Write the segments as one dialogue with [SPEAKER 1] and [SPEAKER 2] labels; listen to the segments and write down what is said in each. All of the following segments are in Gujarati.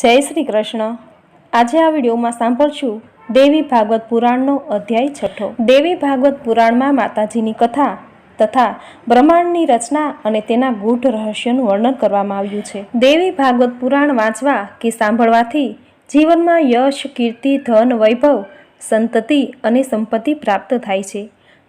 [SPEAKER 1] જય શ્રી કૃષ્ણ. આજે આ વિડીયોમાં સાંભળશું દેવી ભાગવત પુરાણનો અધ્યાય છઠ્ઠો. દેવી ભાગવત પુરાણમાં માતાજીની કથા તથા બ્રહ્માંડની રચના અને તેના ગૂઢ રહસ્યનું વર્ણન કરવામાં આવ્યું છે. દેવી ભાગવત પુરાણ વાંચવા કે સાંભળવાથી જીવનમાં યશ, કીર્તિ, ધન, વૈભવ, સંતતિ અને સંપત્તિ પ્રાપ્ત થાય છે.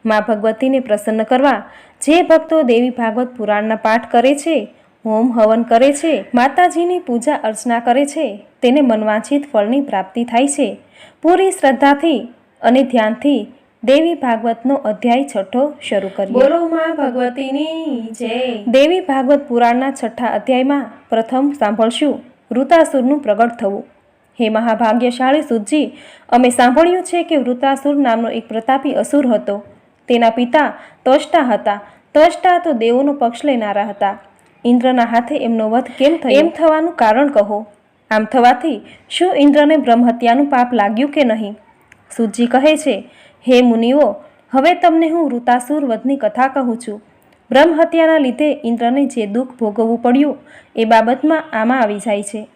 [SPEAKER 1] મા ભગવતીને પ્રસન્ન કરવા જે ભક્તો દેવી ભાગવત પુરાણના પાઠ કરે છે હોમ હવન કરે છે માતાજીની પૂજા અર્ચના કરે છે તેને મનવાંછિત ફળની પ્રાપ્તિ થાય છે. પૂરી શ્રદ્ધાથી અને ધ્યાનથી દેવી ભાગવતનો અધ્યાય છઠ્ઠો શરૂ કરીએ. બોલો માં ભગવતીની જય. દેવી ભાગવત પુરાણના છઠ્ઠા અધ્યાયમાં પ્રથમ સાંભળશું. વૃતાસુરનું પ્રગટ થવું. હે મહાભાગ્યશાળી સુજી અમે સાંભળ્યું છે કે વૃતાસુર નામનો એક પ્રતાપી અસુર હતો. તેના પિતા તષ્ટા હતા. તષ્ટા તો દેવોનો પક્ષ લેનારા હતા. ઇન્દ્રના હાથે એમનો વધ કેમ થયો? એમ થવાનું કારણ કહો. આમ થવાથી શું ઇન્દ્રને બ્રહ્મહત્યાનું પાપ લાગ્યું કે નહીં? સુજી કહે છે, હે મુનિઓ, હવે તમને હું વૃતાસુર વધની કથા કહું છું. બ્રહ્મહત્યાના લીધે ઇન્દ્રને જે દુઃખ ભોગવવું પડ્યું, એ બાબતમાં આમાં આવી જાય છે.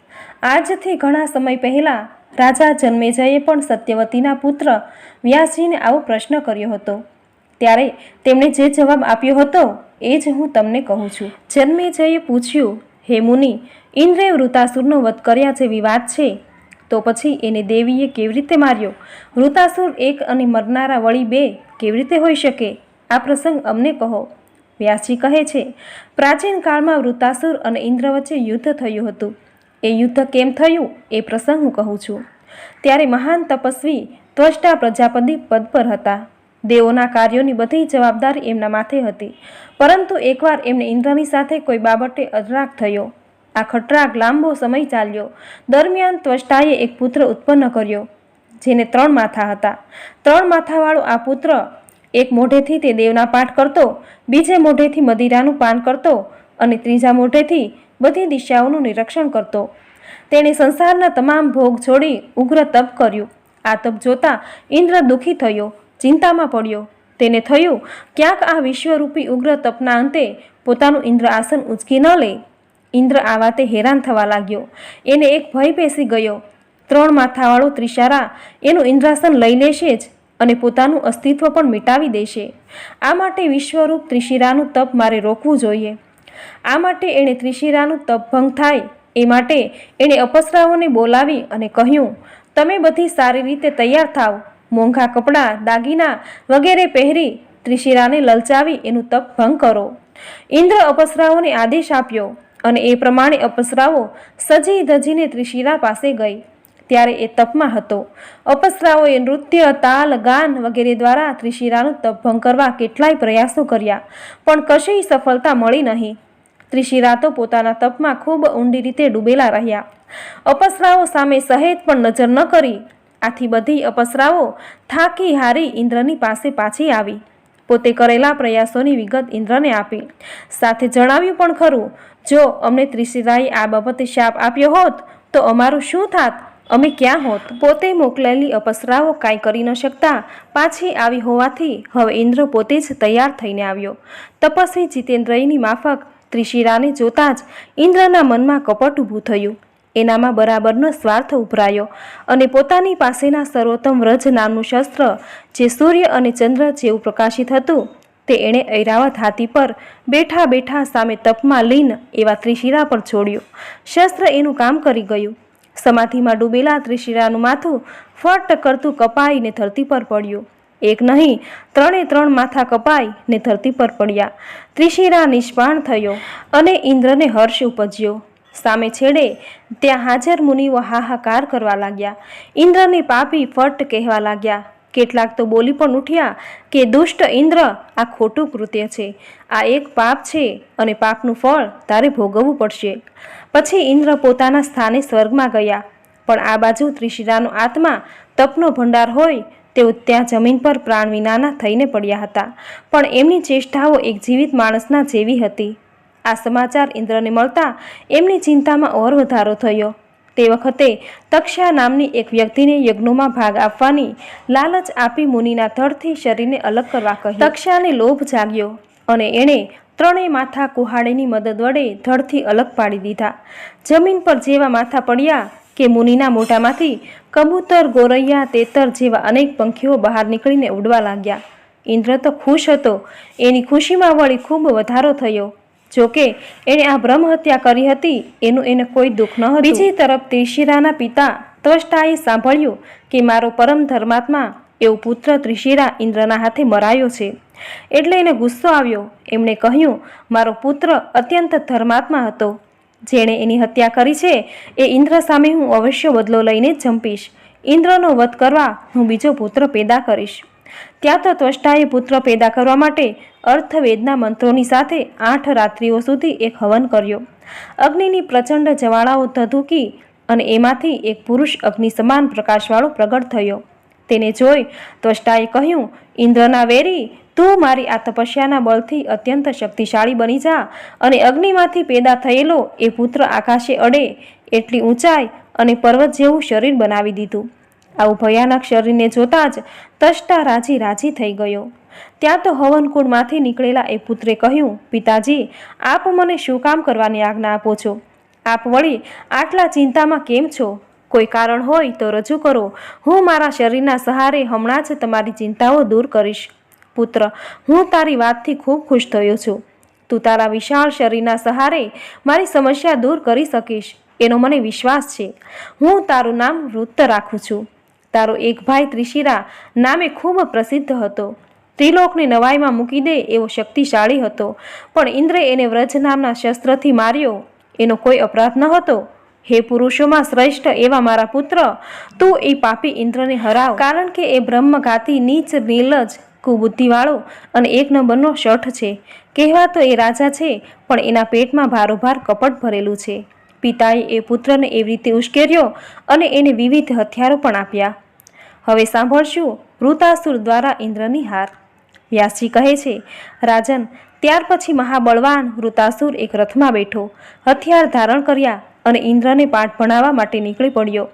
[SPEAKER 1] આજથી ઘણા સમય પહેલાં રાજા જન્મેજયે પણ સત્યવતીના પુત્ર વ્યાસજીને આવો પ્રશ્ન કર્યો હતો. ત્યારે તેમણે જે જવાબ આપ્યો હતો એ જ હું તમને કહું છું. જન્મેજયે પૂછ્યું, હે મુનિ, ઇન્દ્રે વૃતાસુરનો વધ કર્યા જેવી વાત છે તો પછી એને દેવીએ કેવી રીતે માર્યો? વૃતાસુર એક અને મરનારા વળી બે કેવી રીતે હોઈ શકે? આ પ્રસંગ અમને કહો. વ્યાસજી કહે છે, પ્રાચીન કાળમાં વૃતાસુર અને ઇન્દ્ર વચ્ચે યુદ્ધ થયું હતું. એ યુદ્ધ કેમ થયું? એ પ્રસંગ હું કહું છું. ત્યારે મહાન તપસ્વી, ત્વષ્ટા પ્રજાપતિ પદ પર હતા. દેવોના કાર્યોની બધી જવાબદારી એમના માથે હતી. પરંતુ એકવાર એમને ઇન્દ્રની સાથે કોઈ બાબતે અજરાક થયો. આ ખટરાગ લાંબો સમય ચાલ્યો. દરમિયાન ત્વષ્ટાએ એક પુત્ર ઉત્પન્ન કર્યો, જેને ત્રણ માથા હતા. ત્રણ માથાવાળો આ પુત્ર એક મોઢેથી તે દેવના પાઠ કરતો, બીજે મોઢેથી મદિરાનું પાન કરતો અને ત્રીજા મોઢેથી બધી દિશાઓનું નિરીક્ષણ કરતો. તેણે સંસારના તમામ ભોગ છોડી ઉગ્ર તપ કર્યું. આ તપ જોતા ઇન્દ્ર દુઃખી થયો. ચિંતામાં પડ્યો. તેને થયું, ક્યાંક આ વિશ્વરૂપી ઉગ્ર તપના અંતે પોતાનું ઇન્દ્ર આસન ઉંચકી ન લે. ઇન્દ્ર આ વાતે હેરાન થવા લાગ્યો. એને એક ભય પેસી ગયો. ત્રણ માથાવાળો ત્રિશારા એનું ઇન્દ્રાસન લઈ લેશે જ અને પોતાનું અસ્તિત્વ પણ મિટાવી દેશે. આ માટે વિશ્વરૂપ ત્રિશિરાનું તપ મારે રોકવું જોઈએ. આ માટે એણે ત્રિશિરાનું તપ ભંગ થાય. એ માટે એણે અપસરાઓને બોલાવી અને કહ્યું, તમે બધી સારી રીતે તૈયાર થાવ. મોંઘા કપડાં, દાગીના વગેરે પહેરી ત્રિશિરાને લલચાવી એનું તપ ભંગ કરો. ઇન્દ્ર અપસરાઓને આદેશ આપ્યો અને એ પ્રમાણે અપસરાઓ સજી ધજીને ત્રિશિરા પાસે ગઈ. ત્યારે એ તપમાં હતો. અપસરાઓએ નૃત્ય, તાલ, ગાન વગેરે દ્વારા ત્રિશિરાનું તપ ભંગ કરવા કેટલાય પ્રયાસો કર્યા, પણ કશી સફળતા મળી નહીં. ત્રિશિરા તો પોતાના તપમાં ખૂબ ઊંડી રીતે ડૂબેલા રહ્યા. અપસરાઓ સામે સહેજ પણ નજર ન કરી આથી બધી અપસરાઓ થાકી હારી ઇન્દ્રની પાસે પાછી આવી. પોતે કરેલા પ્રયાસોની વિગત ઇન્દ્રને આપી. સાથે જણાવ્યું પણ ખરું, જો અમને ત્રિશિરાએ આ બાબતે શાપ આપ્યો હોત, તો અમારું શું થાત? અમે ક્યાં હોત? પોતે મોકલેલી અપસરાઓ કાંઈ કરી ન શકતા. પાછી આવી હોવાથી હવે ઇન્દ્ર પોતે જ તૈયાર થઈને આવ્યો. તપસ્વી જીતેન્દ્રયની માફક ત્રિશિરાને જોતાં જ ઇન્દ્રના મનમાં કપટ ઊભું થયું. એનામાં બરાબરનો સ્વાર્થ ઉભરાયો અને પોતાની પાસેના સર્વોત્તમ વ્રજ નામનું શસ્ત્ર, જે સૂર્ય અને ચંદ્ર જેવું પ્રકાશિત હતું, તે એણે ઐરાવત હાથી પર બેઠા બેઠા સામે તપમાં લીન એવા ત્રિશિરા પર છોડ્યું. શસ્ત્ર એનું કામ કરી ગયું. સમાધિમાં ડૂબેલા ત્રિશિરાનું માથું ફટ કરતું કપાઈને ધરતી પર પડ્યું. એક નહીં, ત્રણે ત્રણ માથા કપાઈ ને ધરતી પર પડ્યા. ત્રિશિરા નિષ્પાણ થયો અને ઇન્દ્રને હર્ષ ઉપજ્યો. સામે છેડે ત્યાં હાજર મુનિઓ હાહાકાર કરવા લાગ્યા. ઇન્દ્રને પાપી ફટ કહેવા લાગ્યા. કેટલાક તો બોલી પણ ઉઠ્યા કે, દુષ્ટ ઇન્દ્ર, આ ખોટું કૃત્ય છે. આ એક પાપ છે અને પાપનું ફળ તારે ભોગવવું પડશે. પછી ઇન્દ્ર પોતાના સ્થાને સ્વર્ગમાં ગયા. પણ આ બાજુ ત્રિશિરાનો આત્મા તપનો ભંડાર હોય, તેઓ ત્યાં જમીન પર પ્રાણ વિનાના થઈને પડ્યા હતા. પણ એમની ચેષ્ટાઓ એક જીવિત માણસના જેવી હતી. આ સમાચાર ઇન્દ્રને મળતા એમની ચિંતામાં ઓર વધારો થયો. તે વખતે તક્ષા નામની એક વ્યક્તિને યજ્ઞોમાં ભાગ આપવાની લાલચ આપી મુનિના ધડથી શરીરને અલગ કરવા કહ્યું તક્ષાને લોભ જાગ્યો અને એણે ત્રણેય માથા કુહાડીની મદદ વડે ધડથી અલગ પાડી દીધા. જમીન પર જેવા માથા પડ્યા કે મુનિના મોઢામાંથી કબૂતર, ગોરૈયા, તેતર જેવા અનેક પંખીઓ બહાર નીકળીને ઉડવા લાગ્યા. ઇન્દ્ર તો ખુશ હતો. એની ખુશીમાં વળી ખૂબ વધારો થયો. જોકે એણે આ બ્રહ્મ હત્યા કરી હતી, એનું એને કોઈ દુઃખ ન હતું. બીજી તરફ ત્રિશિરાના પિતા ત્વષ્ટાએ સાંભળ્યું કે મારો પરમ ધર્માત્મા એવો પુત્ર ત્રિશિરા ઇન્દ્રના હાથે મરાયો છે. એટલે એને ગુસ્સો આવ્યો. એમણે કહ્યું, મારો પુત્ર અત્યંત ધર્માત્મા હતો. જેણે એની હત્યા કરી છે, એ ઇન્દ્ર સામે હું અવશ્ય બદલો લઈને જંપીશ. ઇન્દ્રનો વધ કરવા હું બીજો પુત્ર પેદા કરીશ. ત્યાં તો ત્વષ્ટાએ પુત્ર પેદા કરવા માટે અર્થવેદના મંત્રોની સાથે આઠ રાત્રિઓ સુધી એક હવન કર્યો. અગ્નિની પ્રચંડ જવાળાઓ ધધુકી અને એમાંથી એક પુરુષ અગ્નિ સમાન પ્રકાશવાળો પ્રગટ થયો. તેને જોઈ ત્વષ્ટાએ કહ્યું, ઇન્દ્રના વેરી, તું મારી આ તપસ્યાના બળથી અત્યંત શક્તિશાળી બની જા અને અગ્નિમાંથી પેદા થયેલો એ પુત્ર આકાશે અડે, એટલી ઊંચાઈ અને પર્વત જેવું શરીર બનાવી દીધું. આવું ભયાનક શરીરને જોતાં જ તષ્ટા રાજી રાજી થઈ ગયો. ત્યાં તો હવનકુંડમાંથી નીકળેલા એ પુત્રે કહ્યું, પિતાજી, આપ મને શું કામ કરવાની આજ્ઞા આપો છો? આપ વળી આટલા ચિંતામાં કેમ છો? કોઈ કારણ હોય તો રજૂ કરો. હું મારા શરીરના સહારે હમણાં જ તમારી ચિંતાઓ દૂર કરીશ. પુત્ર, હું તારી વાતથી ખૂબ ખુશ થયો છું. તું તારા વિશાળ શરીરના સહારે મારી સમસ્યા દૂર કરી શકીશ. એનો મને વિશ્વાસ છે. હું તારું નામ વૃત્ત રાખું છું. તારો એક ભાઈ ત્રિશિરા નામે ખૂબ પ્રસિદ્ધ હતો. ત્રિલોકને નવાઈમાં મૂકી દે એવો શક્તિશાળી હતો. પણ ઇન્દ્રે એને વ્રજ નામના શસ્ત્રથી માર્યો. એનો કોઈ અપરાધ ન હતો. હે પુરુષોમાં શ્રેષ્ઠ એવા મારા પુત્ર, તું એ પાપી ઇન્દ્રને હરાવ. કારણ કે એ બ્રહ્મઘાતી, નીચ નીલજ કુબુદ્ધિવાળો અને એક નંબરનો શઠ છે. કહેવાતો એ રાજા છે, પણ એના પેટમાં ભારોભાર કપટ ભરેલું છે. પિતાએ એ પુત્રને એવી રીતે ઉશ્કેર્યો અને એને વિવિધ હથિયારો પણ આપ્યા. હવે સાંભળશું, વૃતાસુર દ્વારા ઇન્દ્રની હાર. વ્યાસજી કહે છે, રાજન, ત્યાર પછી મહાબળવાન વૃતાસુર એક રથમાં બેઠો, હથિયાર ધારણ કર્યા અને ઇન્દ્રને પાઠ ભણાવવા માટે નીકળી પડ્યો.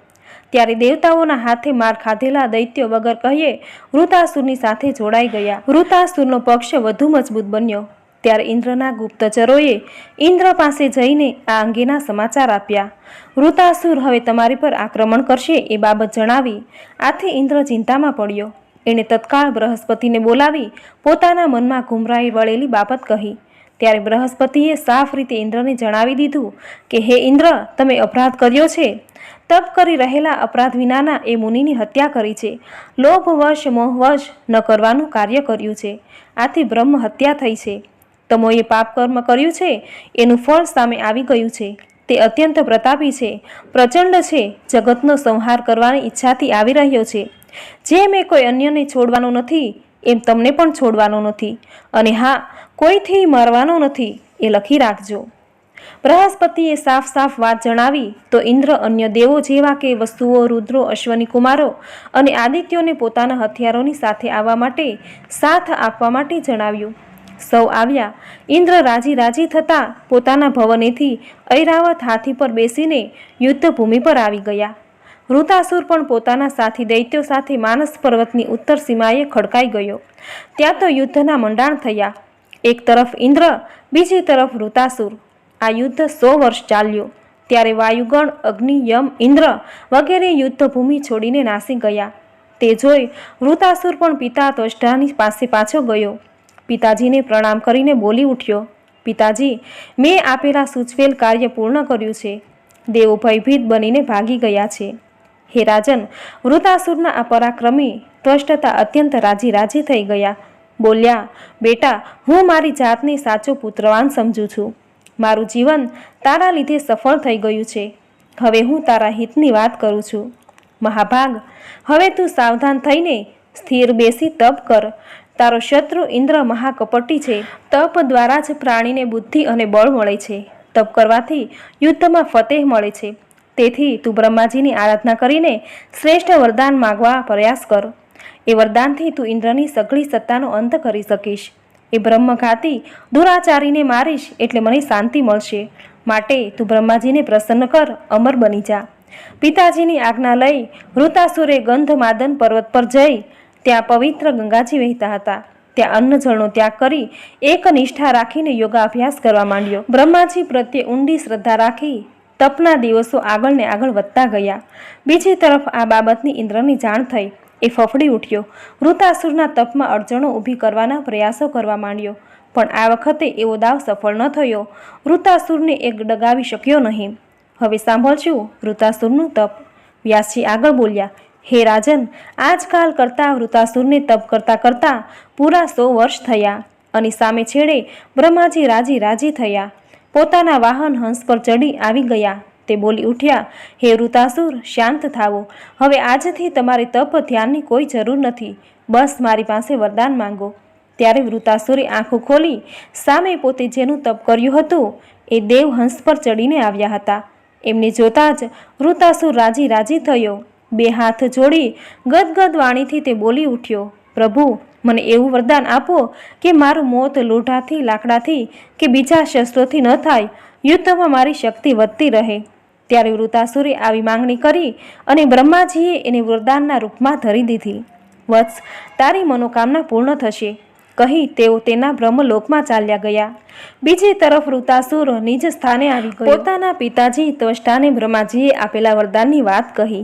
[SPEAKER 1] ત્યારે દેવતાઓના હાથે માર ખાધેલા દૈત્યો વગર કહીએ, વૃતાસુરની સાથે જોડાઈ ગયા. વૃતાસુરનો પક્ષ વધુ મજબૂત બન્યો. ત્યારે ઇન્દ્રના ગુપ્તચરોએ ઇન્દ્ર પાસે જઈને આ અંગેના સમાચાર આપ્યા. વૃતાસુર હવે તમારી પર આક્રમણ કરશે એ બાબત જણાવી આથી ઇન્દ્ર ચિંતામાં પડ્યો. એણે તત્કાળ બૃહસ્પતિને બોલાવી પોતાના મનમાં ઘુમરાઈ વળેલી બાબત કહી. ત્યારે બૃહસ્પતિએ સાફ રીતે ઇન્દ્રને જણાવી દીધું કે, હે ઇન્દ્ર, તમે અપરાધ કર્યો છે. તપ કરી રહેલા અપરાધ વિનાના એ મુનિની હત્યા કરી છે. લોભવશ, મોહવશ ન કરવાનું કાર્ય કર્યું છે. આથી બ્રહ્મ હત્યા થઈ છે. તમોએ પાપ કર્મ કર્યું છે, એનું ફળ સામે આવી ગયું છે. તે અત્યંત પ્રતાપી છે, પ્રચંડ છે, જગતનો સંહાર કરવાની ઈચ્છાથી આવી રહ્યો છે. જે મેં કોઈ અન્યને છોડવાનો નથી, એમ તમને પણ છોડવાનો નથી. અને હા, કોઈથી મરવાનો નથી, એ લખી રાખજો. બૃહસ્પતિએ સાફ સાફ વાત જણાવી, તો ઇન્દ્ર અન્ય દેવો જેવા કે વસ્તુઓ, રુદ્રો, અશ્વની કુમારો અને આદિત્યોને પોતાના હથિયારોની સાથે આવવા માટે સાથ આપવા માટે જણાવ્યું. સૌ આવ્યા. ઇન્દ્ર રાજી રાજી થતાં પોતાના ભવનેથી ઐરાવત હાથી પર બેસીને યુદ્ધભૂમિ પર આવી ગયા. વૃતાસુર પણ પોતાના સાથી દૈત્યો સાથે માનસ પર્વતની ઉત્તર સીમાએ ખડકાઈ ગયો. ત્યાં તો યુદ્ધના મંડાણ થયા. એક તરફ ઇન્દ્ર, બીજી તરફ વૃતાસુર આ યુદ્ધ સો વર્ષ ચાલ્યું. ત્યારે વાયુગણ, અગ્નિ, યમ, ઇન્દ્ર વગેરે યુદ્ધભૂમિ છોડીને નાસી ગયા. તે જોઈ વૃતાસુર પણ પિતા ત્વષ્ટાની પાસે પાછો ગયો. પિતાજીને પ્રણામ કરીને બોલી ઉઠ્યો, પિતાજી, મેં આપેલા સૂચવેલ કાર્ય પૂર્ણ કર્યું છે. દેવો ભયભીત બનીને ભાગી ગયા છે. હે રાજન વૃતાસુરના આ પરાક્રમી ત્વષ્ટતા અત્યંત રાજી રાજી થઈ ગયા. બોલ્યા, બેટા, હું મારી જાતને સાચો પુત્રવાન સમજું છું. મારું જીવન તારા લીધે સફળ થઈ ગયું છે. હવે હું તારા હિતની વાત કરું છું. મહાભાગ, હવે તું સાવધાન થઈને સ્થિર બેસી તપ કર. તારો શત્રુ ઇન્દ્ર મહાકપટી છે. તપ દ્વારા જ પ્રાણીને બુદ્ધિ અને બળ મળે છે. તપ કરવાથી યુદ્ધમાં ફતેહ મળે છે. તેથી તું બ્રહ્માજીની આરાધના કરીને શ્રેષ્ઠ વરદાન માગવા પ્રયાસ કર. એ વરદાનથી તું ઇન્દ્રની સઘળી સત્તાનો અંત કરી શકીશ. એ બ્રહ્મઘાતી દુરાચારીને મારીશ એટલે મને શાંતિ મળશે. માટે તું બ્રહ્માજીને પ્રસન્ન કર, અમર બની જા. પિતાજીની આજ્ઞા લઈ વૃતાસુરે ગંધમાદન પર્વત પર જઈ ત્યાં પવિત્ર ગંગાજી વહેતા હતા. ત્યાં અન્નજળનો ત્યાગ કરી એક નિષ્ઠા રાખીને યોગાભ્યાસ કરવા માંડ્યો. બ્રહ્માજી પ્રત્યે ઊંડી શ્રદ્ધા રાખી તપના દિવસો આગળ ને આગળ વધતા ગયા. બીજી તરફ આ બાબતની ઇન્દ્રની જાણ થઈ. એ ફફડી ઉઠ્યો. વૃતાસુરના તપમાં અડચણો ઊભી કરવાના પ્રયાસો કરવા માંડ્યો. પણ આ વખતે એવો દાવ સફળ ન થયો. વૃતાસુરને એક ડગાવી શક્યો નહીં. હવે સાંભળશું વૃતાસુરનું તપ. વ્યાસજી આગળ બોલ્યા હે રાજન, આજકાલ કરતાં વૃતાસુરને તપ કરતાં કરતાં પૂરા સો વર્ષ થયા અને સામે છેડે બ્રહ્માજી રાજી રાજી થયા. પોતાના વાહન હંસ પર ચડી આવી ગયા. તે બોલી ઉઠ્યા, હે વૃતાસુર, શાંત થાવો. હવે આજથી તમારે તપ ધ્યાનની કોઈ જરૂર નથી. બસ મારી પાસે વરદાન માંગો. ત્યારે વૃતાસુરે આંખો ખોલી, સામે પોતે જેનું તપ કર્યું હતું, એ દેવ હંસ પર ચડીને આવ્યા હતા. એમને જોતાં જ વૃતાસુર રાજી રાજી થયો. બે હાથ જોડી ગદગદ વાણીથી તે બોલી ઉઠ્યો, પ્રભુ, મને એવું વરદાન આપો કે મારું મોત લોઢાથી, લાકડાથી કે બીજા શસ્ત્રોથી ન થાય. યુદ્ધમાં મારી શક્તિ વધતી રહે. ત્યારે વૃતાસુરે આવી માંગણી કરી અને બ્રહ્માજીએ એને વરદાનના રૂપમાં ધરી દીધી. વત્સ, તારી મનોકામના પૂર્ણ થશે. કહી તેઓ તેના બ્રહ્મલોકમાં ચાલ્યા ગયા. બીજી તરફ વૃતાસુર નિજ સ્થાને આવી ગયો. પોતાના પિતાજી, ત્વષ્ટાને બ્રહ્માજીએ આપેલા વરદાનની વાત કહી.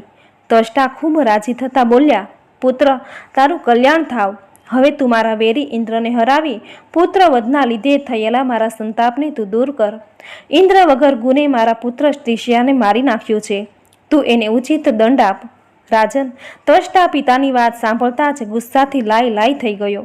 [SPEAKER 1] ત્વષ્ટા ખૂબ રાજી થતા બોલ્યા, પુત્ર, તારું કલ્યાણ થાવ. હવે તું મારા વેરી ઇન્દ્રને હરાવી, પુત્ર વધના લીધે થયેલા મારા સંતાપને તું દૂર કર. ઇન્દ્ર વગર ગુને મારા પુત્ર ત્રિષ્યાને મારી નાખ્યો છે. તું એને ઉચિત દંડ આપ. રાજન ત્વષ્ટા પિતાની વાત સાંભળતા જ ગુસ્સાથી લાઈ લાઈ થઈ ગયો.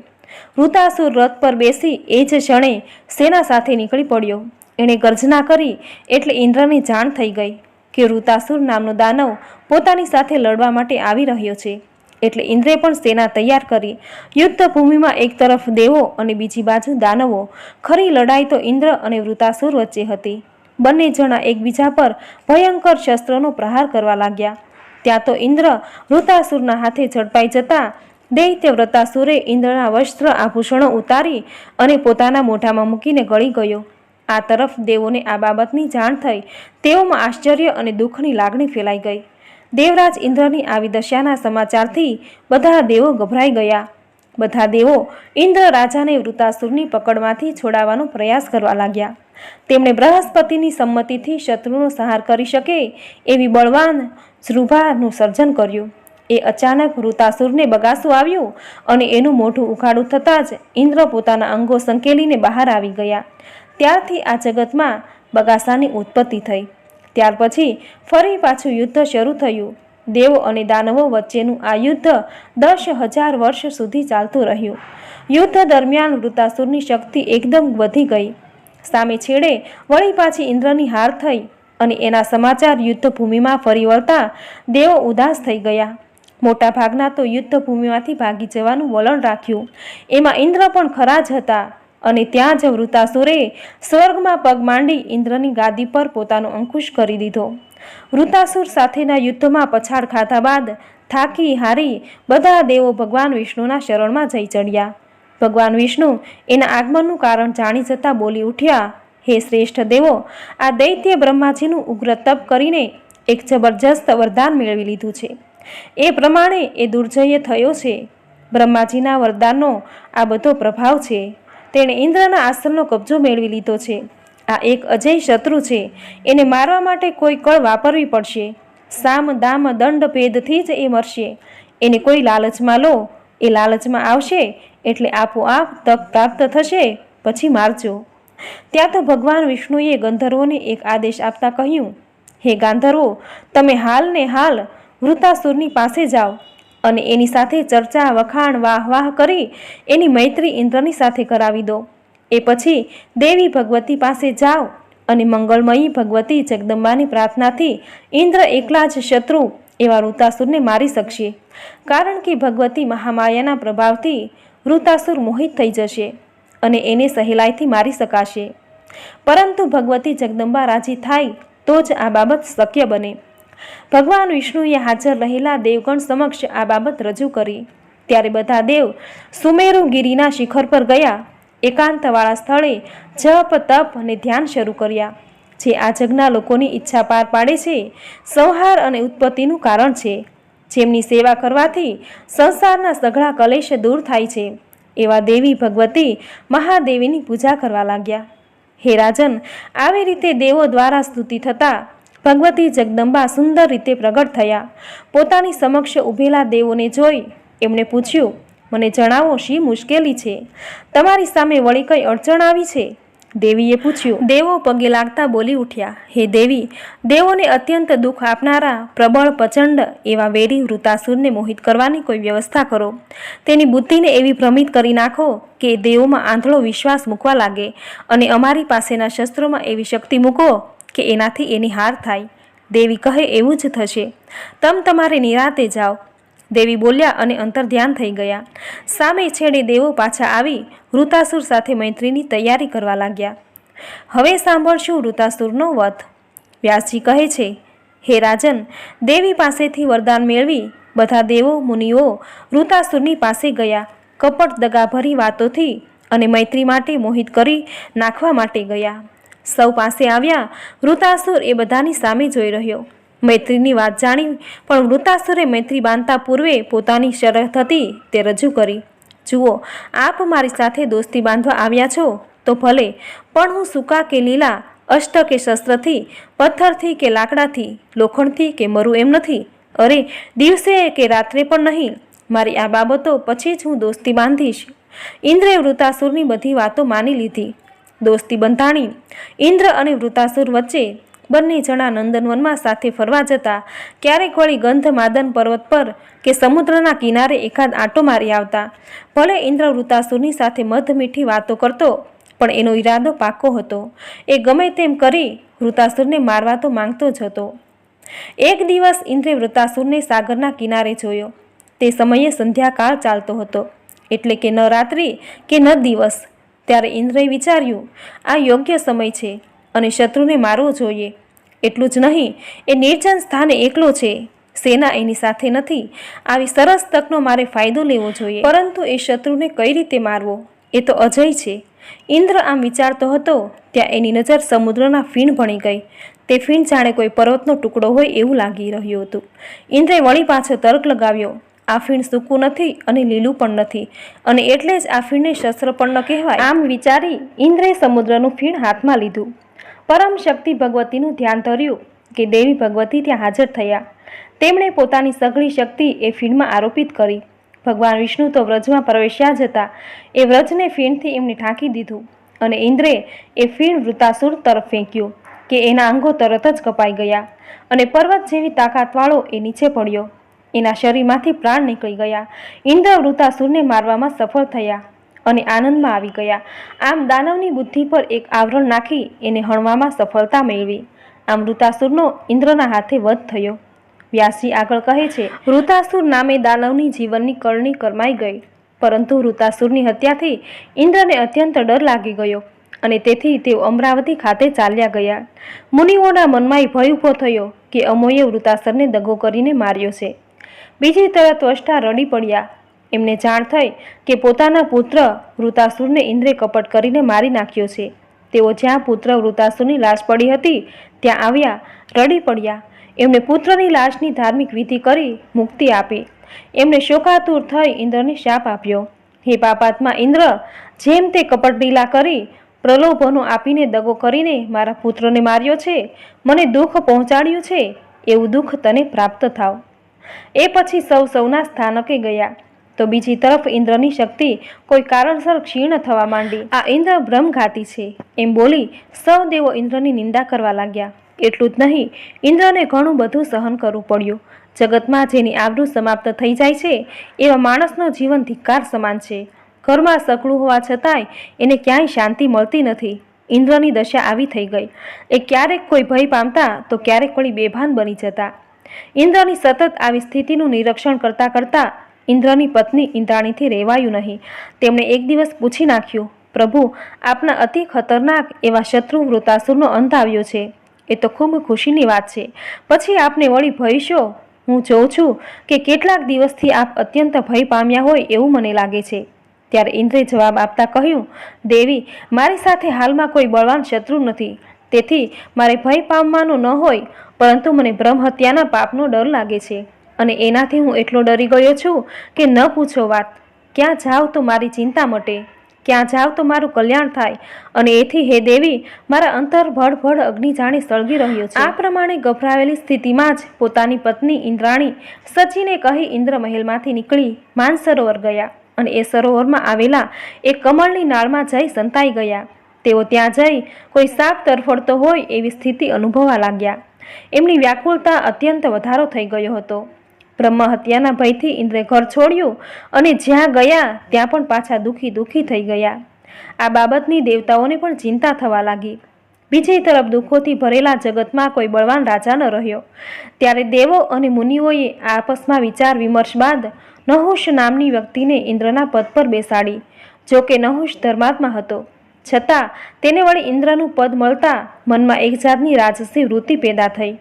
[SPEAKER 1] વૃતાસુર રથ પર બેસી એ જ ક્ષણે સેના સાથે નીકળી પડ્યો. એણે ગર્જના કરી એટલે ઇન્દ્રની જાણ થઈ ગઈ. કે વૃતાસુર નામનો દાનવ પોતાની સાથે લડવા માટે આવી રહ્યો છે. એટલે ઇન્દ્રે પણ સેના તૈયાર કરી યુદ્ધ ભૂમિમાં એક તરફ દેવો અને બીજી બાજુ દાનવો. ખરી લડાઈ તો ઇન્દ્ર અને વૃતાસુર વચ્ચે હતી. બંને જણા એકબીજા પર ભયંકર શસ્ત્રોનો પ્રહાર કરવા લાગ્યા. ત્યાં તો ઇન્દ્ર વૃતાસુરના હાથે ઝડપાઈ જતા દૈત્ય વ્રતાસુરે ઇન્દ્રના વસ્ત્ર આભૂષણો ઉતારી અને પોતાના મોઢામાં મૂકીને ગળી ગયો. આ તરફ દેવોને આ બાબતની જાણ થઈ. તેઓમાં આશ્ચર્ય અને દુઃખની લાગણી ફેલાઈ ગઈ. દેવરાજ ઇન્દ્રની આવી દશાના સમાચારથી બધા દેવો ગભરાઈ ગયા. બધા દેવો ઇન્દ્ર રાજાને વૃતાસુરની પકડમાંથી છોડાવવાનો પ્રયાસ કરવા લાગ્યા. તેમણે બૃહસ્પતિની સંમતિથી શત્રુનો સંહાર કરી શકે એવી બળવાન શ્રુભાનું સર્જન કર્યું. એ અચાનક વૃતાસુરને બગાસું આવ્યું અને એનું મોઢું ઉઘાડું થતાં જ ઇન્દ્ર પોતાના અંગો સંકેલીને બહાર આવી ગયા. ત્યારથી આ જગતમાં બગાસાની ઉત્પત્તિ થઈ. ત્યાર પછી ફરી પાછું યુદ્ધ શરૂ થયું. દેવો અને દાનવો વચ્ચેનું આ યુદ્ધ દસ હજાર વર્ષ સુધી ચાલતું રહ્યું. યુદ્ધ દરમિયાન વૃતાસુરની શક્તિ એકદમ વધી ગઈ. સામે છેડે વળી પાછી ઇન્દ્રની હાર થઈ અને એના સમાચાર યુદ્ધભૂમિમાં ફરી વળતા દેવો ઉદાસ થઈ ગયા. મોટાભાગના તો યુદ્ધભૂમિમાંથી ભાગી જવાનું વલણ રાખ્યું. એમાં ઇન્દ્ર પણ ખરા જ હતા. અને ત્યાં જ વૃતાસુરે સ્વર્ગમાં પગ માંડી ઇન્દ્રની ગાદી પર પોતાનો અંકુશ કરી દીધો. વૃતાસુર સાથેના યુદ્ધમાં પછાડ ખાધા બાદ થાકી હારી બધા દેવો ભગવાન વિષ્ણુના શરણમાં જઈ ચડ્યા. ભગવાન વિષ્ણુ એના આગમનનું કારણ જાણી જતાં બોલી ઉઠ્યા, હે શ્રેષ્ઠ દેવો, આ દૈત્ય બ્રહ્માજીનું ઉગ્ર તપ કરીને એક જબરજસ્ત વરદાન મેળવી લીધું છે. એ પ્રમાણે એ દુર્જય થયો છે. બ્રહ્માજીના વરદાનનો આ બધો પ્રભાવ છે. તેણે ઇન્દ્રના આશ્રમનો કબજો મેળવી લીધો છે. આ એક અજય શત્રુ છે. એને મારવા માટે કોઈ કળ વાપરવી પડશે. સામ, દામ, દંડ, ભેદથી જ એ મરશે. એને કોઈ લાલચમાં લો. એ લાલચમાં આવશે એટલે આપોઆપ તક પ્રાપ્ત થશે, પછી મારજો. ત્યાં તો ભગવાન વિષ્ણુએ ગંધર્વોને એક આદેશ આપતા કહ્યું, હે ગાંધર્વો, તમે હાલને હાલ વૃતાસુરની પાસે જાઓ. અને એની સાથે ચર્ચા, વખાણ, વાહ વાહ કરી એની મૈત્રી ઇન્દ્રની સાથે કરાવી દો. એ પછી દેવી ભગવતી પાસે જાઓ અને મંગળમયી ભગવતી જગદંબાની પ્રાર્થનાથી ઇન્દ્ર એકલા જ શત્રુ એવા વૃતાસુરને મારી શકશે. કારણ કે ભગવતી મહામાયાના પ્રભાવથી વૃતાસુર મોહિત થઈ જશે અને એને સહેલાઈથી મારી શકાશે. પરંતુ ભગવતી જગદંબા રાજી થાય તો જ આ બાબત શક્ય બને. ભગવાન વિષ્ણુએ હાજર રહેલા દેવગણ સમક્ષ આ બાબત રજૂ કરી. ત્યારે બધા દેવ સુમેરુ ગિરિના શિખર પર ગયા. એકાંતવાળા સ્થળે જપ, તપ અને ધ્યાન શરૂ કર્યા. જે આ જગના લોકોની ઈચ્છા પાર પાડે છે, સંહાર અને ઉત્પત્તિનું કારણ છે. જેમની સેવા કરવાથી સંસારના સઘળા કલેશ દૂર થાય છે. એવા દેવી ભગવતી મહાદેવીની પૂજા કરવા લાગ્યા. હે રાજન, આવી રીતે દેવો દ્વારા સ્તુતિ થતાં ભગવતી જગદંબા સુંદર રીતે પ્રગટ થયા. પોતાની સમક્ષ ઊભેલા દેવોને જોઈ એમણે પૂછ્યું, મને જણાવો, શી મુશ્કેલી છે? તમારી સામે વળી કઈ અડચણ આવી છે? દેવીએ પૂછ્યું, દેવો પગે લાગતા બોલી ઉઠ્યા, હે દેવી, દેવોને અત્યંત દુઃખ આપનારા પ્રબળ પ્રચંડ એવા વેરી વૃતાસુરને મોહિત કરવાની કોઈ વ્યવસ્થા કરો. તેની બુદ્ધિને એવી ભ્રમિત કરી નાખો કે દેવોમાં આંધળો વિશ્વાસ મૂકવા લાગે અને અમારી પાસેના શસ્ત્રોમાં એવી શક્તિ મૂકો કે એનાથી એની હાર થાય. દેવી કહે, એવું જ થશે. તમ તમારે નિરાતે જાઓ. દેવી બોલ્યા અને અંતર ધ્યાન થઈ ગયા. સામે છેડે દેવો પાછા આવી વૃતાસુર સાથે મૈત્રીની તૈયારી કરવા લાગ્યા. હવે સાંભળશું વૃતાસુરનો વધ. વ્યાસજી કહે છે, હે રાજન, દેવી પાસેથી વરદાન મેળવી બધા દેવો, મુનિઓ વૃતાસુરની પાસે ગયા, કપટ દગાભરી વાતોથી અને મૈત્રી માટે મોહિત કરી નાખવા માટે ગયા. સૌ પાસે આવ્યા. વૃતાસુર એ બધાની સામે જોઈ રહ્યો. મૈત્રીની વાત જાણી, પણ વૃતાસુરે મૈત્રી બાંધતા પૂર્વે પોતાની શરત હતી તે રજૂ કરી. જુઓ, આપ મારી સાથે દોસ્તી બાંધવા આવ્યા છો, તો ભલે, પણ હું સૂકા કે લીલા, અષ્ટ કે શસ્ત્રથી, પથ્થરથી કે લાકડાથી, લોખંડથી કે મરું એમ નથી. અરે, દિવસે કે રાત્રે પણ નહીં. મારી આ બાબતો પછી જ હું દોસ્તી બાંધીશ. ઇન્દ્રે વૃતાસુરની બધી વાતો માની લીધી. દોસ્તી બંધાણી, ઇન્દ્ર અને વૃતાસુર વચ્ચે બંને જણા નંદનવનમાં સાથે ફરવા જતા, ક્યારેક વળી ગંધ માદન પર્વત પર કે સમુદ્રના કિનારે એકાદ આંટો મારી આવતા. ભલે ઇન્દ્ર વૃતાસુરની સાથે મધ મીઠી વાતો કરતો, પણ એનો ઈરાદો પાકો હતો. એ ગમે તેમ કરી વૃતાસુરને મારવા તો માંગતો જ હતો. એક દિવસ ઇન્દ્રે વૃતાસુરને સાગરના કિનારે જોયો. તે સમયે સંધ્યાકાળ ચાલતો હતો. એટલે કે ન રાત્રિ કે ન દિવસ. ત્યારે ઇન્દ્રએ વિચાર્યું, આ યોગ્ય સમય છે અને શત્રુને મારવો જોઈએ. એટલું જ નહીં, એ નિર્જન સ્થાને એકલો છે. સેના એની સાથે નથી. આવી સરસ તકનો મારે ફાયદો લેવો જોઈએ. પરંતુ એ શત્રુને કઈ રીતે મારવો? એ તો અજય છે. ઇન્દ્ર આમ વિચારતો હતો, ત્યાં એની નજર સમુદ્રના ફીણ ભણી ગઈ. તે ફીણ જાણે કોઈ પર્વતનો ટુકડો હોય એવું લાગી રહ્યું હતું. ઇન્દ્રએ વળી પાછો તર્ક લગાવ્યો. આ ફીણ સૂકું નથી અને લીલું પણ નથી. અને એટલે જ આ ફીણને શસ્ત્ર પણ ન કહેવાય. આમ વિચારી ઇન્દ્રે સમુદ્રનું ફીણ હાથમાં લીધું. પરમ શક્તિ ભગવતીનું ધ્યાન ધર્યું કે દેવી ભગવતી ત્યાં હાજર થયા. તેમણે પોતાની સઘળી શક્તિ એ ફીણમાં આરોપિત કરી. ભગવાન વિષ્ણુ તો વ્રજમાં પ્રવેશ્યા જ હતા. એ વ્રજને ફીણથી એમને ઢાંકી દીધું અને ઇન્દ્રે એ ફીણ વૃતાસુર તરફ ફેંક્યું કે એના અંગો તરત જ કપાઈ ગયા અને પર્વત જેવી તાકાતવાળો એ નીચે પડ્યો. એના શરીરમાંથી પ્રાણ નીકળી ગયા. ઇન્દ્ર વૃતાસુરને મારવામાં સફળ થયા અને આનંદમાં આવી ગયા. આમ દાનવની બુદ્ધિ પર એક આવરણ નાખી એને હણવામાં સફળતા મેળવી. આમ વૃતાસુરનો ઇન્દ્રના હાથે વધ થયો. વ્યાસજી આગળ કહે છે વૃતાસુર નામે દાનવની જીવનની કરણી કરમાઈ ગઈ. પરંતુ વૃતાસુરની હત્યાથી ઇન્દ્રને અત્યંત ડર લાગી ગયો અને તેથી તેઓ અમરાવતી ખાતે ચાલ્યા ગયા. મુનિઓના મનમાં ભય ઊભો થયો કે અમોએ વૃતાસરને દગો કરીને માર્યો છે. બીજી તરફ ત્વષ્ટા રડી પડ્યા. એમને જાણ થઈ કે પોતાના પુત્ર વૃતાસુરને ઇન્દ્રે કપટ કરીને મારી નાખ્યો છે. તેઓ જ્યાં પુત્ર વૃતાસુરની લાશ પડી હતી, ત્યાં આવ્યા, રડી પડ્યા. એમણે પુત્રની લાશની ધાર્મિક વિધિ કરી મુક્તિ આપી. એમણે શોકાતુર થઈ ઇન્દ્રને શાપ આપ્યો. હે પાપાત્મા ઇન્દ્ર, જેમ તે કપટ લીલા કરી પ્રલોભનો આપીને દગો કરીને મારા પુત્રને માર્યો છે, મને દુઃખ પહોંચાડ્યું છે, એવું દુઃખ તને પ્રાપ્ત થાવ. એ પછી સૌ સૌના સ્થાનકે ગયા. તો બીજી તરફ ઇન્દ્રની શક્તિ કોઈ કારણસર ક્ષીણ થવા માંડી. આ ઇન્દ્ર ભ્રમઘાતી છે. એમ બોલી સૌ દેવો ઇન્દ્રની નિંદા કરવા લાગ્યા. એટલું જ નહીં, ઇન્દ્રને ઘણું બધું સહન કરવું પડ્યું. જગતમાં જેની આબરૂ સમાપ્ત થઈ જાય છે, એવા માણસનો જીવન ધિક્કાર સમાન છે. ઘરમાં સકળું હોવા છતાંય એને ક્યાંય શાંતિ મળતી નથી. ઇન્દ્રની દશા આવી થઈ ગઈ. એ ક્યારેક કોઈ ભય પામતા તો ક્યારેક વળી બેભાન બની જતા. ઇન્દ્રની સતત આવી સ્થિતિનું નિરીક્ષણ કરતાં કરતાં ઇન્દ્રની પત્ની ઇન્દ્રાણીથી રહેવાયું નહીં. તેમણે એક દિવસ પૂછી નાખ્યું, પ્રભુ, આપના અતિ ખતરનાક એવા શત્રુ વૃતાસુરનો અંત આવ્યો છે. એ તો ખૂબ ખુશીની વાત છે. પછી આપને વળી ભય શો? હું જોઉં છું કે કેટલાક દિવસથી આપ અત્યંત ભય પામ્યા હોય એવું મને લાગે છે. ત્યારે ઇન્દ્રે જવાબ આપતા કહ્યું, દેવી, મારી સાથે હાલમાં કોઈ બળવાન શત્રુ નથી. તેથી મારે ભય પામવાનો ન હોય, પરંતુ મને બ્રહ્મ હત્યાના પાપનો ડર લાગે છે. અને એનાથી હું એટલો ડરી ગયો છું કે ન પૂછો વાત. ક્યાં જાવ તો મારી ચિંતા મટે? ક્યાં જાવ તો મારું કલ્યાણ થાય? અને એથી હે દેવી, મારા અંતર ભડભડ ભડ અગ્નિ જાણે સળગી રહ્યો છે. આ પ્રમાણે ગભરાવેલી સ્થિતિમાં જ પોતાની પત્ની ઇન્દ્રાણી સચીને કહી ઇન્દ્ર મહેલમાંથી નીકળી માનસરોવર ગયા. અને એ સરોવરમાં આવેલા એક કમળની નાળમાં જઈ સંતાઈ ગયા. તેઓ ત્યાં જઈ કોઈ સાપ તરફડતો હોય એવી સ્થિતિ અનુભવવા લાગ્યા. એમની વ્યાકુળતા અત્યંત વધારો થઈ ગયો હતો. બ્રહ્મ હત્યાના ભયથી ઇન્દ્રે ઘર છોડ્યું અને જ્યાં ગયા ત્યાં પણ પાછા દુઃખી દુઃખી થઈ ગયા. આ બાબતની દેવતાઓને પણ ચિંતા થવા લાગી. બીજી તરફ દુઃખોથી ભરેલા જગતમાં કોઈ બળવાન રાજા ન રહ્યો. ત્યારે દેવો અને મુનિઓએ આપસમાં વિચાર વિમર્શ બાદ નહુષ નામની વ્યક્તિને ઇન્દ્રના પદ પર બેસાડી જો કે નહુષ ધર્માત્મા હતો. છતાં તેને વળી ઇન્દ્રનું પદ મળતા મનમાં એક જાતની રાજસી વૃત્તિ પેદા થઈ.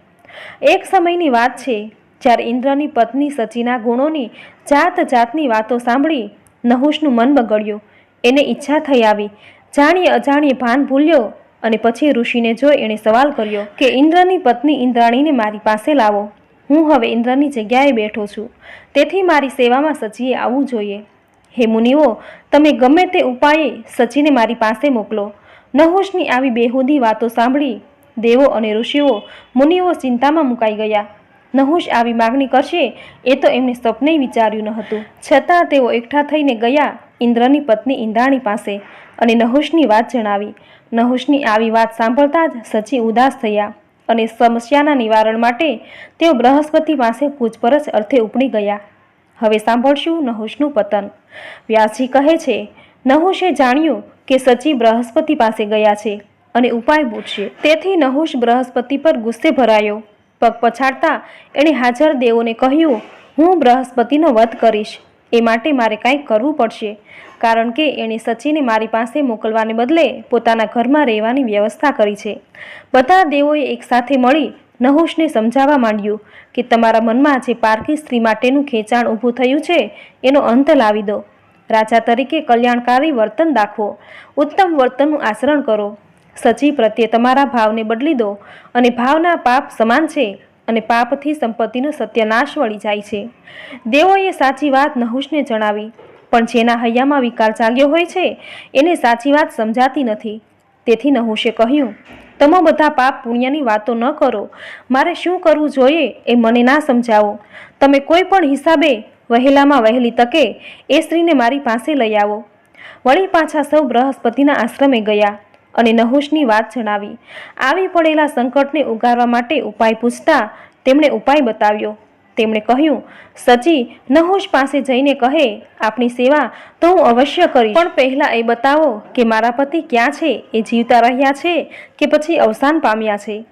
[SPEAKER 1] એક સમયની વાત છે, જ્યારે ઇન્દ્રની પત્ની સચીના ગુણોની જાત જાતની વાતો સાંભળી નહુષનું મન બગડ્યું. એને ઈચ્છા થઈ આવી. જાણીએ અજાણીએ ભાન ભૂલ્યો અને પછી ઋષિને જોઈ એણે સવાલ કર્યો કે, ઇન્દ્રની પત્ની ઇન્દ્રાણીને મારી પાસે લાવો. હું હવે ઇન્દ્રની જગ્યાએ બેઠો છું. તેથી મારી સેવામાં સચીએ આવવું જોઈએ. હે મુનિઓ, તમે ગમે તે ઉપાયે સચીને મારી પાસે મોકલો. નહોશની આવી બેહુદી વાતો સાંભળી દેવો અને ઋષિઓ મુનિઓ ચિંતામાં મુકાઈ ગયા. નહોશ આવી માગણી કરશે એ તો એમને સ્વપ્ને વિચાર્યું ન હતું. છતાં તેઓ એકઠા થઈને ગયા ઇન્દ્રની પત્ની ઇન્દ્રાણી પાસે અને નહુષની વાત જણાવી. નહુષની આવી વાત સાંભળતા જ સચી ઉદાસ થયા અને સમસ્યાના નિવારણ માટે તેઓ બૃહસ્પતિ પાસે પૂછપરછ અર્થે ઉપડી ગયા. હવે સાંભળશું નહુષનું પતન. વ્યાસજી કહે છે, નહુષે જાણ્યું કે સચી બૃહસ્પતિ પાસે ગયા છે અને ઉપાય પૂછશે તેથી નહુષ બૃહસ્પતિ પર ગુસ્સે ભરાયો. પગ પછાડતા એણે હાજર દેવોને કહ્યું, હું બૃહસ્પતિનો વધ કરીશ. એ માટે મારે કાંઈક કરવું પડશે. કારણ કે એણે સચીને મારી પાસે મોકલવાને બદલે પોતાના ઘરમાં રહેવાની વ્યવસ્થા કરી છે. બધા દેવોએ એકસાથે મળી નહુષને સમજાવવા માંડ્યું કે તમારા મનમાં જે પારકી સ્ત્રી માટેનું ખેંચાણ ઊભું થયું છે, એનો અંત લાવી દો. રાજા તરીકે કલ્યાણકારી વર્તન દાખવો. ઉત્તમ વર્તનનું આચરણ કરો. સચી પ્રત્યે તમારા ભાવને બદલી દો અને ભાવના પાપ સમાન છે અને પાપથી સંપત્તિનો સત્યનાશ વળી જાય છે. દેવોએ સાચી વાત નહુષને જણાવી, પણ જેના હૈયામાં વિકાર જાગ્યો હોય છે, એને સાચી વાત સમજાતી નથી. તેથી નહુષે કહ્યું તમે બધા પાપ પુણ્યની વાતો ન કરો. મારે શું કરવું જોઈએ એ મને ના સમજાવો. તમે કોઈ પણ હિસાબે વહેલામાં વહેલી તકે એ સ્ત્રીને મારી પાસે લઈ આવો. વળી પાછા સૌ બૃહસ્પતિના આશ્રમે ગયા અને નહુશની વાત જણાવી. આવી પડેલા સંકટને ઉગારવા માટે ઉપાય પૂછતા તેમણે ઉપાય બતાવ્યો. તેમણે કહ્યું, સચી નહુશ પાસે જઈને કહે આપણી સેવા તો હું અવશ્ય કરીશ. પણ પહેલાં એ બતાવો કે મારા પતિ ક્યાં છે, એ જીવતા રહ્યા છે કે પછી અવસાન પામ્યા છે?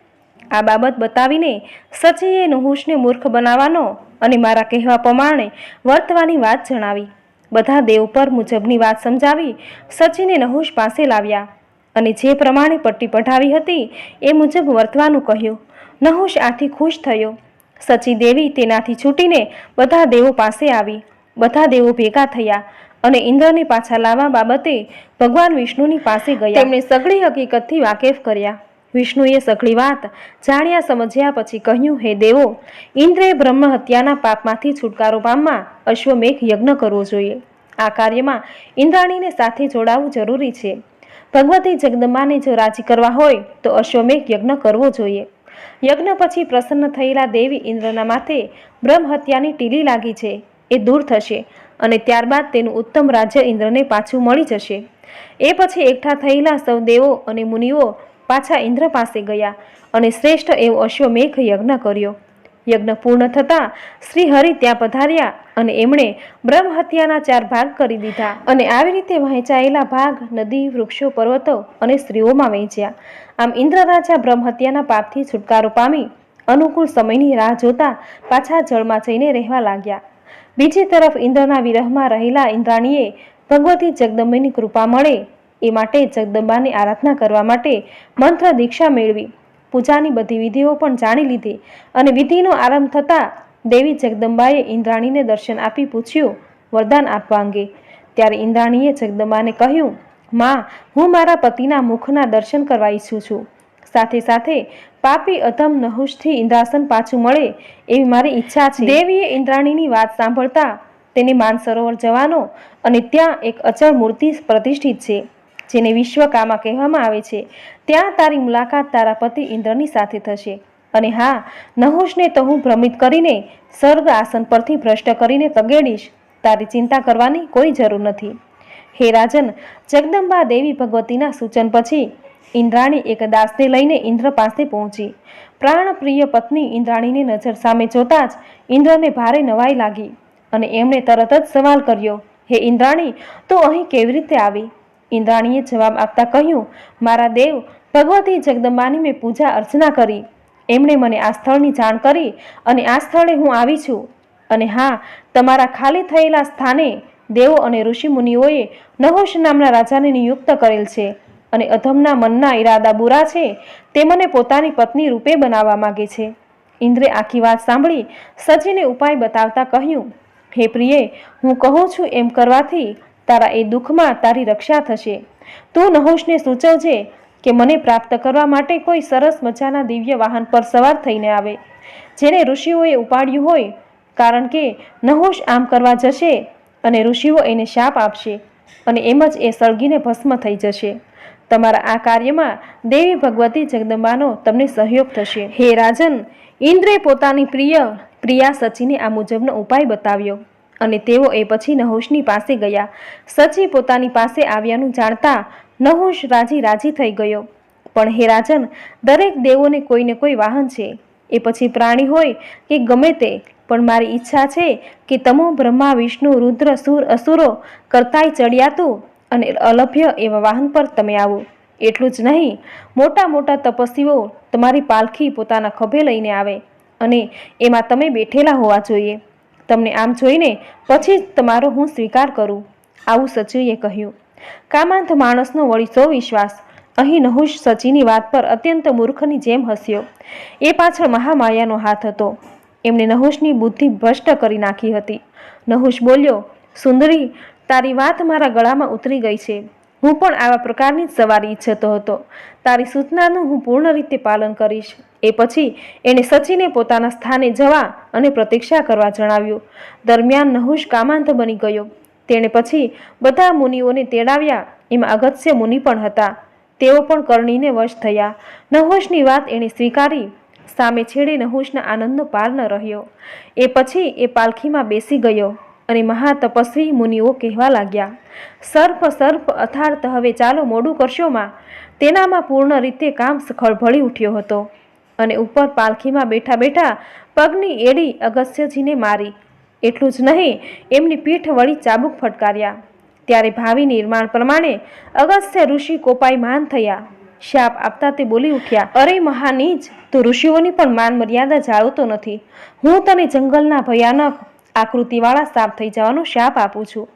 [SPEAKER 1] આ બાબત બતાવીને સચીએ નહુષને મૂર્ખ બનાવવાનો અને મારા કહેવા પ્રમાણે વર્તવાની વાત જણાવી. બધા દેવ પર મુજબની વાત સમજાવી સચીને નહુશ પાસે લાવ્યા અને જે પ્રમાણે પટ્ટી પઢાવી હતી, એ મુજબ વર્તવાનું કહ્યું. નહુશ આથી ખુશ થયો. સચી દેવી તેનાથી છૂટીને બધા દેવો પાસે આવી. બધા દેવો ભેગા થયા અને ઇન્દ્રને પાછા લાવવા બાબતે ભગવાન વિષ્ણુની પાસે ગયા. તેમણે સઘળી હકીકતથી વાકેફ કર્યા. વિષ્ણુએ સઘળી વાત જાણ્યા સમજ્યા પછી કહ્યું, હે દેવો, ઇન્દ્રે બ્રહ્મ હત્યાના પાપમાંથી છુટકારો પામવા અશ્વમેઘ યજ્ઞ કરવો જોઈએ. આ કાર્યમાં ઇન્દ્રાણીને સાથે જોડાવવું જરૂરી છે. ભગવતી જગદંબાને જો રાજી કરવા હોય તો અશ્વમેઘ યજ્ઞ કરવો જોઈએ. યજ્ઞ પછી પ્રસન્ન થયેલા દેવી ઇન્દ્રના માથે બ્રહ્મ હત્યાની ટીલી લાગી છે. એ દૂર થશે અને ત્યારબાદ તેનું ઉત્તમ રાજ્ય ઇન્દ્રને પાછું મળી જશે. એ પછી એકઠા થયેલા સૌ દેવો અને મુનિઓ પાછા ઇન્દ્ર પાસે ગયા અને શ્રેષ્ઠ એવો અશ્વમેઘ યજ્ઞ કર્યો. યજ્ઞ પૂર્ણ થતાં શ્રીહરિ ત્યાં પધાર્યા અને એમણે બ્રહ્મ હત્યાના ચાર ભાગ કરી દીધા. અને આવી રીતે વહેંચાયેલા ભાગ નદી, વૃક્ષો, પર્વતો અને સ્ત્રીઓમાં વહેંચ્યા. આમ ઇન્દ્ર રાજા બ્રહ્મ પાપથી છુટકારો પામી અનુકૂળ સમયની રાહ જોતા પાછા જળમાં જઈને રહેવા લાગ્યા. બીજી તરફ ઇન્દ્રના વિરહમાં રહેલા ઇન્દ્રાણીએ ભગવતી જગદંબેની કૃપા મળે એ માટે જગદંબાની આરાધના કરવા માટે મંત્ર દીક્ષા મેળવી. પૂજાની બધી વિધિઓ પણ જાણી લીધી અને વિધિનો આરંભ થતાં દેવી જગદંબાએ ઇન્દ્રાણીને દર્શન આપી પૂછ્યું, વરદાન આપવા અંગે. ત્યારે ઇન્દ્રાણીએ જગદંબાને કહ્યું, માં, હું મારા પતિના મુખના દર્શન કરવા ઈચ્છું છું. સાથે સાથે પાપી અધમ નહુષથી ઇન્દ્રાસન પાછું મળે એવી મારી ઈચ્છા છે. દેવીએ ઇન્દ્રાણીની વાત સાંભળતા તેને માનસરોવર જવાનો અને ત્યાં એક અચળ મૂર્તિ પ્રતિષ્ઠિત છે. જેને વિશ્વકામા કહેવામાં આવે છે. ત્યાં તારી મુલાકાત તારા પતિ ઇન્દ્રની સાથે થશે. અને હા નહુષને તો હું ભ્રમિત કરીને સ્વર્ગ આસન પરથી ભ્રષ્ટ કરીને તગેડીશ. તારી ચિંતા કરવાની કોઈ જરૂર નથી. હે રાજન, જગદંબા દેવી ભગવતીના સૂચન પછી ઇન્દ્રાણી એક દાસને લઈને ઇન્દ્ર પાસે પહોંચી. પ્રાણપ્રિય પત્ની ઇન્દ્રાણીની નજર સામે જોતા જ ઇન્દ્રને ભારે નવાઈ લાગી અને એમણે તરત જ સવાલ કર્યો, હે ઇન્દ્રાણી, તો અહીં કેવી રીતે આવી? ઇન્દ્રાણીએ જવાબ આપતા કહ્યું, મારા દેવ, ભગવતી જગદંબાની મેં પૂજા અર્ચના કરી. એમણે મને આ સ્થળની જાણ કરી અને આ સ્થળે હું આવી છું. અને હા, તમારા ખાલી થયેલા સ્થાને દેવો અને ઋષિમુનિઓએ નહોશ નામના રાજાને નિયુક્ત કરેલ છે અને અધમના મનના ઈરાદા બુરા છે તે મને પોતાની પત્ની રૂપે બનાવવા માગે છે. ઇન્દ્રે આખી વાત સાંભળી સજીને ઉપાય બતાવતા કહ્યું, હે પ્રિય, હું કહું છું એમ કરવાથી તારા એ દુઃખમાં તારી રક્ષા થશે. તું નહોશને સૂચવજે કે મને પ્રાપ્ત કરવા માટે કોઈ સરસ મજાના દિવ્ય વાહન પર સવાર થઈને આવે. જેને ઋષિઓએ ઉપાડ્યું હોય, કારણ કે નહોશ આમ કરવા જશે અને ઋષિઓ એને શાપ આપશે અને એમ જ એ સળગીને ભસ્મ થઈ જશે. તમારા આ કાર્યમાં દેવી ભગવતી જગદંબાનો તમને સહયોગ થશે. હે રાજન, ઇન્દ્રે પોતાની પ્રિય પ્રિયા સચીને આ મુજબનો ઉપાય બતાવ્યો. અને તેઓ એ પછી નહુશની પાસે ગયા. સચી પોતાની પાસે આવ્યાનું જાણતા નહુશ રાજી રાજી થઈ ગયો. પણ હે રાજન, દરેક દેવોને કોઈને કોઈ વાહન છે. એ પછી પ્રાણી હોય કે ગમે તે, પણ મારી ઈચ્છા છે કે તમો બ્રહ્મા, વિષ્ણુ, રુદ્ર, સુર, અસુરો કરતાય ચડિયાતું અને અલભ્ય એવા વાહન પર તમે આવો. એટલું જ નહીં, મોટા મોટા તપસ્વીઓ તમારી પાલખી પોતાના ખભે લઈને આવે અને એમાં તમે બેઠેલા હોવા જોઈએ. તમને આમ જોઈને પછી જ તમારો હું સ્વીકાર કરું, આવું સચીએ કહ્યું. કામાંત માણસનો વળી સૌ વિશ્વાસ. અહીં નહુશ સચીની વાત પર અત્યંત મૂર્ખની જેમ હસ્યો. એ પાછળ મહામાયાનો હાથ હતો. એમણે નહુશની બુદ્ધિ ભ્રષ્ટ કરી નાખી હતી. નહુશ બોલ્યો, સુંદરી, તારી વાત મારા ગળામાં ઉતરી ગઈ છે. હું પણ આવા પ્રકારની જ સવારી ઈચ્છતો હતો. તારી સૂચનાનું હું પૂર્ણ રીતે પાલન કરીશ. એ પછી એણે સચીને પોતાના સ્થાને જવા અને પ્રતીક્ષા કરવા જણાવ્યું. દરમિયાન નહુશ કામાંત બની ગયો. તેણે પછી બધા મુનિઓને તેડાવ્યા. એમાં અગત્ય મુનિ પણ હતા. તેઓ પણ કરણીને વશ થયા. નહુશની વાત એણે સ્વીકારી. સામે છેડે નહુશના આનંદનો પાર ન રહ્યો. એ પછી એ પાલખીમાં બેસી ગયો અને મહાતપસ્વી મુનિઓ કહેવા લાગ્યા, સર્પ સર્પ અથાર્થ હવે ચાલો મોડું કરશોમાં તેનામાં પૂર્ણ રીતે કામ ખળભળી ઉઠ્યો હતો. અને ઉપર પાલખીમાં બેઠા બેઠા પગની એડી અગસ્યજીને મારી. એટલું જ નહીં, એમની પીઠ વળી ચાબુક ફટકાર્યા. ત્યારે ભાવિ નિર્માણ પ્રમાણે અગસ્ત્ય ઋષિ કોપાઈ માન થયા. શાપ આપતા તે બોલી ઉઠ્યા, અરે મહાનીજ, તો ઋષિઓની પણ માન મર્યાદા જાળવતો નથી. હું તને જંગલના ભયાનક આકૃતિવાળા સાપ થઈ જવાનો શાપ આપું છું.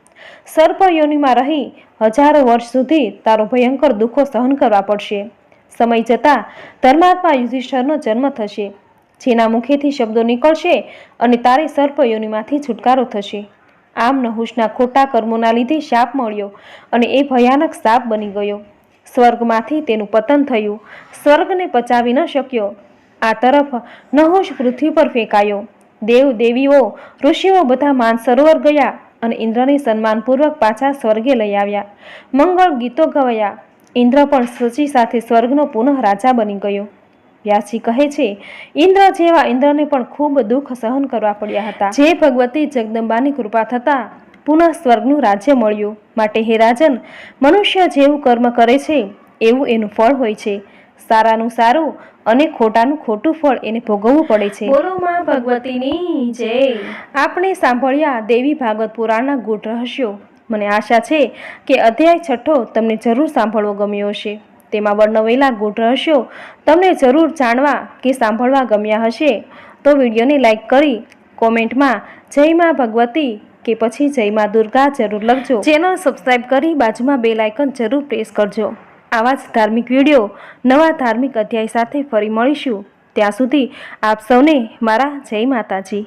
[SPEAKER 1] સર્પ યોનિમાં રહી હજારો વર્ષ સુધી તારો ભયંકર દુઃખો સહન કરવા પડશે. સમય જતાં ધર્માત્મા યુધિષ્ઠરનો જન્મ થશે. જેના મુખેથી શબ્દો નીકળશે અને તારે સર્પયોનીમાંથી છુટકારો થશે. આમ નહુશના ખોટા કર્મોના લીધે શાપ મળ્યો અને એ ભયાનક સાપ બની ગયો. સ્વર્ગમાંથી તેનું પતન થયું. સ્વર્ગને પચાવી ન શક્યો. આ તરફ નહુશ પૃથ્વી પર ફેંકાયો. દેવ દેવીઓ, ઋષિઓ બધા માનસરોવર ગયા અને ઇન્દ્રને સન્માનપૂર્વક પાછા સ્વર્ગે લઈ આવ્યા. મંગળ ગીતો ગવાયા. ઇન્દ્ર પણ સચી સાથે સ્વર્ગનો પુનઃ રાજા બની ગયો. વ્યાસજી કહે છે ઇન્દ્ર જેવા ઇન્દ્રને પણ ખૂબ દુઃખ સહન કરવા પડ્યા હતા. જે ભગવતી જગદંબાની કૃપા થતા પુનઃ સ્વર્ગનું રાજ્ય મળ્યું. માટે હે રાજન મનુષ્ય જેવું કર્મ કરે છે એવું એનું ફળ હોય છે. સારાનું સારું અને ખોટાનું ખોટું ફળ એને ભોગવવું પડે છે. બોલો માં ભગવતીની જય. આપણે સાંભળ્યા દેવી ભાગવત પુરાણના ગૂઢ રહસ્યો. મને આશા છે કે અધ્યાય છઠ્ઠો તમને જરૂર સાંભળવો ગમ્યો હશે. તેમાં વર્ણવેલા ગૂઢ રહસ્યો તમને જરૂર જાણવા કે સાંભળવા ગમ્યા હશે. તો વિડીયોને લાઇક કરી કોમેન્ટમાં જય માં ભગવતી કે પછી જય માં દુર્ગા જરૂર લખજો. ચેનલ સબસ્ક્રાઈબ કરી બાજુમાં બે લાઇકન જરૂર પ્રેસ કરજો. આવા જ ધાર્મિક વીડિયો નવા ધાર્મિક અધ્યાય સાથે ફરી મળીશું. ત્યાં સુધી આપ સૌને મારા જય માતાજી.